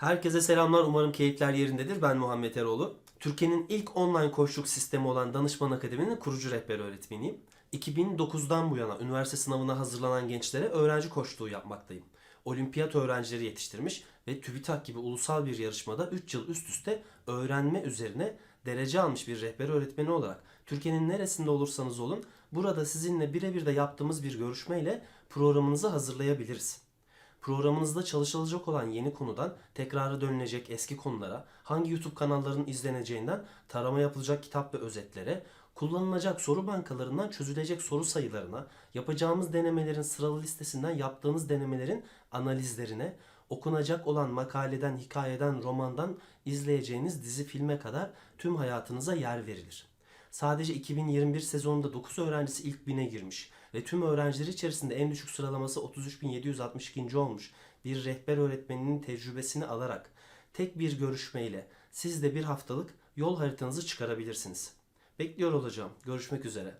Herkese selamlar. Umarım keyifler yerindedir. Ben Muhammed Eroğlu. Türkiye'nin ilk online koçluk sistemi olan Danışman Akademi'nin kurucu rehber öğretmeniyim. 2009'dan bu yana üniversite sınavına hazırlanan gençlere öğrenci koçluğu yapmaktayım. Olimpiyat öğrencileri yetiştirmiş ve TÜBİTAK gibi ulusal bir yarışmada 3 yıl üst üste öğrenme üzerine derece almış bir rehber öğretmeni olarak Türkiye'nin neresinde olursanız olun burada sizinle birebir de yaptığımız bir görüşmeyle programınızı hazırlayabiliriz. Programınızda çalışılacak olan yeni konudan tekrara dönülecek eski konulara, hangi YouTube kanallarının izleneceğinden tarama yapılacak kitap ve özetlere, kullanılacak soru bankalarından çözülecek soru sayılarına, yapacağımız denemelerin sıralı listesinden yaptığımız denemelerin analizlerine, okunacak olan makaleden, hikayeden, romandan izleyeceğiniz dizi filme kadar tüm hayatınıza yer verilir. Sadece 2021 sezonunda 9 öğrencisi ilk bine girmiş ve tüm öğrenciler içerisinde en düşük sıralaması 33.762. olmuş bir rehber öğretmeninin tecrübesini alarak tek bir görüşmeyle siz de bir haftalık yol haritanızı çıkarabilirsiniz. Bekliyor olacağım. Görüşmek üzere.